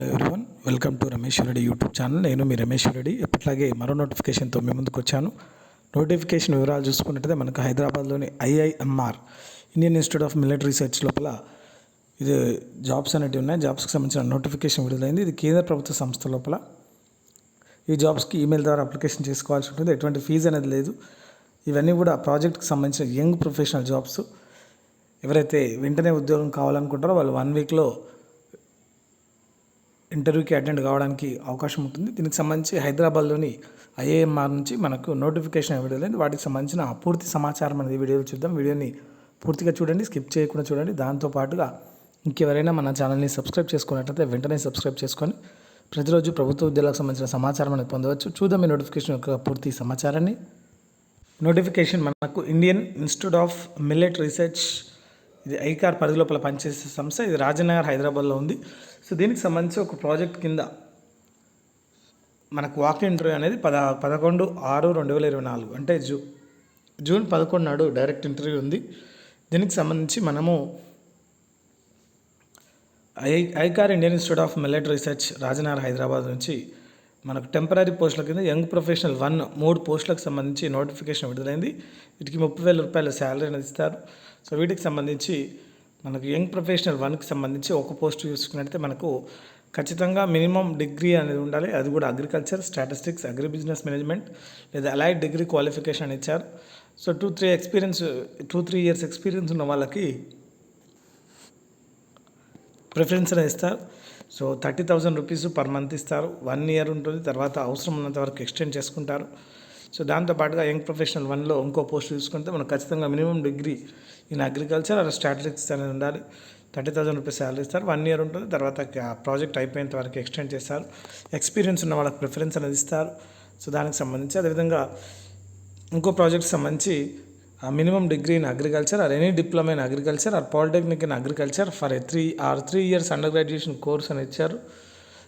Everyone welcome to Ramesh Reddy YouTube channel నేను మీ రమేష్ రెడ్డి ఎప్పట్లాగే మరో నోటిఫికేషన్తో మీ ముందుకు వచ్చాను. నోటిఫికేషన్ వివరాలు చూసుకున్నట్టయితే మనకు హైదరాబాద్లోని IIMR Indian Institute of military research లోపల ఇది జాబ్స్ అనేవి ఉన్నాయి. జాబ్స్కి సంబంధించిన నోటిఫికేషన్ విడుదలైంది. ఇది కేంద్ర ప్రభుత్వ సంస్థ లోపల. ఈ జాబ్స్కి ఈమెయిల్ ద్వారా అప్లికేషన్ చేసుకోవాల్సి ఉంటుంది. ఎటువంటి ఫీజు అనేది లేదు. ఇవన్నీ కూడా ప్రాజెక్ట్కి సంబంధించిన యంగ్ ప్రొఫెషనల్ జాబ్స్ ఎవరైతే వెంటనే ఉద్యోగం కావాలనుకుంటారో వాళ్ళు వన్ వీక్లో ఇంటర్వ్యూకి అటెండ్ కావడానికి అవకాశం ఉంటుంది. దీనికి సంబంధించి హైదరాబాద్లోని ఐఏఎంఆర్ నుంచి మనకు నోటిఫికేషన్ విడుదలైంది వాటికి సంబంధించిన పూర్తి సమాచారం అనేది వీడియోలో చూద్దాం. వీడియోని పూర్తిగా చూడండి స్కిప్ చేయకుండా చూడండి. దాంతో పాటుగా ఇంకెవరైనా మన ఛానల్ని సబ్స్క్రైబ్ చేసుకున్నట్లయితే వెంటనే సబ్స్క్రైబ్ చేసుకొని ప్రతిరోజు ప్రభుత్వ ఉద్యోగాలకు సంబంధించిన సమాచారం అనేది పొందవచ్చు. చూద్దాం ఈ నోటిఫికేషన్ యొక్క పూర్తి సమాచారాన్ని. నోటిఫికేషన్ మనకు Indian Institute of millet research ఇది ఐకార్ పరిధి లోపల పనిచేసే సంస్థ ఇది రాజనగర్ హైదరాబాద్లో ఉంది. సో దీనికి సంబంధించి ఒక ప్రాజెక్ట్ కింద మనకు వాక్ ఇంటర్వ్యూ అనేది పద పదకొండు ఆరు రెండు వేల ఇరవై నాలుగు అంటే జూ జూన్ పదకొండు నాడు డైరెక్ట్ ఇంటర్వ్యూ ఉంది. దీనికి సంబంధించి మనము I ICAR Indian Institute of military research Rajanagar Hyderabad నుంచి మనకు టెంపరీ పోస్టుల కింద యంగ్ ప్రొఫెషనల్ వన్ మూడు పోస్టులకు సంబంధించి నోటిఫికేషన్ విడుదలైంది. వీటికి ముప్పై వేల రూపాయల శాలరీ అనేది ఇస్తారు. సో వీటికి సంబంధించి మనకు యంగ్ ప్రొఫెషనల్ వన్కి సంబంధించి ఒక పోస్ట్ చూసుకున్నట్లయితే మనకు ఖచ్చితంగా మినిమం డిగ్రీ అనేది ఉండాలి. అది కూడా agriculture statistics agri business management లేదా అలైడ్ డిగ్రీ క్వాలిఫికేషన్ ఇచ్చారు. So two three experience two three years experience ఉన్న వాళ్ళకి ప్రిఫరెన్స్ అనేది ఇస్తారు. So thirty thousand rupees per month ఇస్తారు. వన్ ఇయర్ ఉంటుంది. తర్వాత అవసరం ఉన్నంత వరకు ఎక్స్టెండ్ చేసుకుంటారు. సో దాంతోపాటుగా యంగ్ ప్రొఫెషనల్ వన్లో ఇంకో పోస్ట్ తీసుకుంటే మనకు ఖచ్చితంగా మినిమం డిగ్రీ ఇన్ అగ్రికల్చర్ అలా స్ట్రాటజిక్స్ అనేది ఉండాలి. థర్టీ థౌసండ్ రూపీస్ శాలరీ ఇస్తారు. వన్ ఇయర్ ఉంటుంది. తర్వాత ప్రాజెక్ట్ అయిపోయేంత వరకు ఎక్స్టెండ్ చేస్తారు. ఎక్స్పీరియన్స్ ఉన్న వాళ్ళకి ప్రిఫరెన్స్ అనేది ఇస్తారు. సో దానికి సంబంధించి అదేవిధంగా ఇంకో ప్రాజెక్ట్ సంబంధించి minimum degree in agriculture or any diploma in agriculture or polytechnic in agriculture for a three or three years under graduation course అని ఇచ్చారు.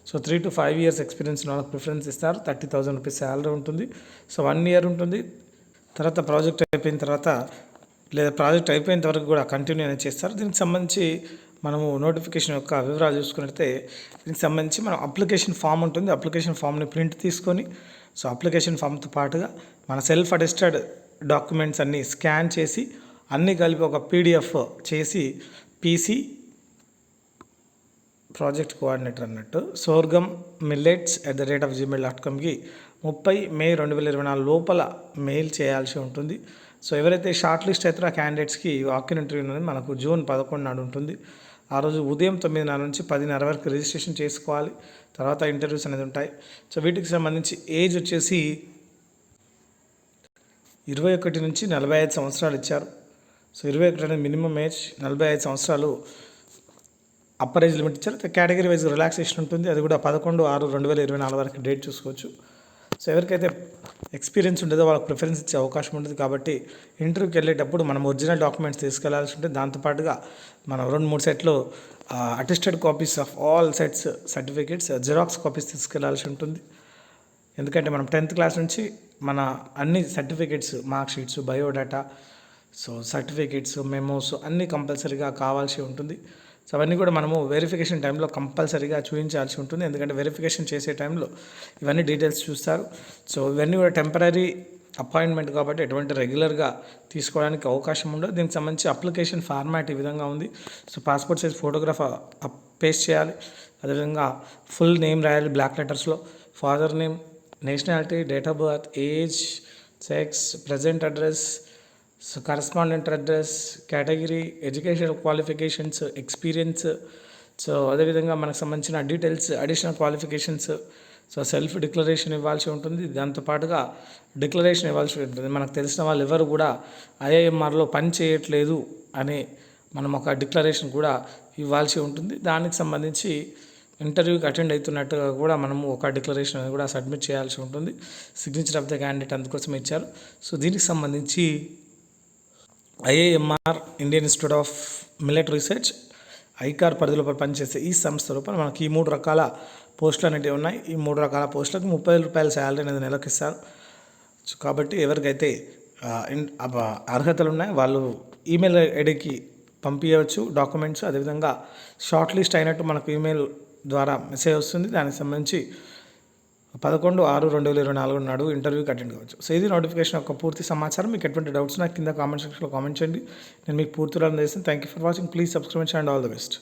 So three to five years experience వాళ్ళకి ప్రిఫరెన్స్ ఇస్తారు. Thirty thousand rupees salary ఉంటుంది. So one year ఉంటుంది. తర్వాత project అయిపోయిన తర్వాత లేదా ప్రాజెక్ట్ అయిపోయేంత వరకు కూడా కంటిన్యూ అనేది చేస్తారు. దీనికి సంబంధించి మనము నోటిఫికేషన్ యొక్క వివరాలు చూసుకున్నట్లయితే దీనికి సంబంధించి మనం అప్లికేషన్ ఫామ్ ఉంటుంది. అప్లికేషన్ ఫామ్ని ప్రింట్ తీసుకొని సో అప్లికేషన్ ఫామ్తో పాటుగా మన సెల్ఫ్ అటెస్టెడ్ డాక్యుమెంట్స్ అన్నీ స్కాన్ చేసి అన్నీ కలిపి ఒక పీడిఎఫ్ చేసి పీసీ ప్రాజెక్ట్ కోఆర్డినేటర్ అన్నట్టు. Sorghum millets at the rate of Gmail dot కామ్కి ముప్పై మే రెండు వేల ఇరవై నాలుగు లోపల మెయిల్ చేయాల్సి ఉంటుంది. సో ఎవరైతే షార్ట్ లిస్ట్ అవుతారో ఆ క్యాండిడేట్స్కి వాకిన్ ఇంటర్వ్యూ అనేది మనకు జూన్ పదకొండు నాడు ఉంటుంది. ఆ రోజు ఉదయం తొమ్మిదిన్నర నుంచి పదిన్నర వరకు రిజిస్ట్రేషన్ చేసుకోవాలి. తర్వాత ఇంటర్వ్యూస్ అనేది ఉంటాయి. సో వీటికి సంబంధించి ఏజ్ వచ్చేసి ఇరవై ఒకటి నుంచి నలభై ఐదు సంవత్సరాలు ఇచ్చారు. సో ఇరవై ఒకటి అనేది మినిమం ఏజ్ నలభై ఐదు సంవత్సరాలు అప్పర్ ఏజ్ లిమిట్ ఇచ్చారు. కేటగిరీ వైజ్ రిలాక్సేషన్ ఉంటుంది. అది కూడా పదకొండు ఆరు రెండు వేల ఇరవై నాలుగు వరకు డేట్ చూసుకోవచ్చు. సో ఎవరికైతే ఎక్స్పీరియన్స్ ఉండదో వాళ్ళకి ప్రిఫరెన్స్ ఇచ్చే అవకాశం ఉంటుంది కాబట్టి ఇంటర్వ్యూకి వెళ్ళేటప్పుడు మనం ఒరిజినల్ డాక్యుమెంట్స్ తీసుకెళ్ళాల్సి ఉంటుంది. దాంతోపాటుగా మనం రెండు మూడు సెట్లు attested copies of all sets certificates xerox copies తీసుకెళ్ళాల్సి ఉంటుంది. ఎందుకంటే మనం టెన్త్ క్లాస్ నుంచి మన అన్ని certificates mark sheets biodata so certificates memos అన్నీ కంపల్సరీగా కావాల్సి ఉంటుంది. సో అవన్నీ కూడా మనము వెరిఫికేషన్ టైంలో కంపల్సరీగా చూపించాల్సి ఉంటుంది. ఎందుకంటే వెరిఫికేషన్ చేసే టైంలో ఇవన్నీ డీటెయిల్స్ చూస్తారు. సో ఇవన్నీ కూడా టెంపరీ అపాయింట్మెంట్ కాబట్టి ఎటువంటి రెగ్యులర్గా తీసుకోవడానికి అవకాశం ఉండదు. దీనికి సంబంధించి అప్లికేషన్ ఫార్మాట్ ఈ విధంగా ఉంది. So passport size photograph paste చేయాలి. అదేవిధంగా ఫుల్ నేమ్ రాయాలి block లెటర్స్లో father name nationality date of birth age sex present address so correspondent address category educational qualifications experience so అదేవిధంగా మనకు సంబంధించిన details additional qualifications so self declaration ఇవ్వాల్సి ఉంటుంది. దాంతోపాటుగా declaration ఇవ్వాల్సి ఉంటుంది. మనకు తెలిసిన వాళ్ళు ఎవరు కూడా ఐఐఎంఆర్లో పని చేయట్లేదు అని మనం ఒక డిక్లరేషన్ కూడా ఇవ్వాల్సి ఉంటుంది. దానికి సంబంధించి ఇంటర్వ్యూకి అటెండ్ అవుతున్నట్టుగా కూడా మనము ఒక డిక్లరేషన్ అనేది కూడా సబ్మిట్ చేయాల్సి ఉంటుంది. సిగ్నేచర్ ఆఫ్ ద క్యాండిడేట్ అందుకోసం ఇచ్చారు. సో దీనికి సంబంధించి IAMR Indian Institute of military research ICAR పరిధిలో పనిచేసే ఈ సంస్థ లోపల మనకి ఈ మూడు రకాల పోస్టులు అనేవి ఉన్నాయి. ఈ మూడు రకాల పోస్టులకు ముప్పై వేల రూపాయల శాలరీ అనేది నెలకు ఇస్తారు. సో కాబట్టి ఎవరికైతే అర్హతలు ఉన్నాయి వాళ్ళు ఈమెయిల్ ఐడికి పంపించవచ్చు డాక్యుమెంట్స్ అదేవిధంగా షార్ట్ లిస్ట్ అయినట్టు మనకు ఈమెయిల్ ద్వారా మెసేజ్ వస్తుంది. దానికి సంబంధించి పదకొండు ఆరు రెండు వేల ఇరవై నాలుగు నాడు ఇంటర్వ్యూకి అటెండ్ కావచ్చు. సో ఇది నోటిఫికేషన్ యొక్క పూర్తి సమాచారం. మీకు ఎటువంటి డౌట్స్ నాకు కింద కామెంట్ సెక్షన్లో కామెంట్ చేయండి. నేను మీకు పూర్తి వివరణ చేస్తాను thank you for watching please subscribe and all the best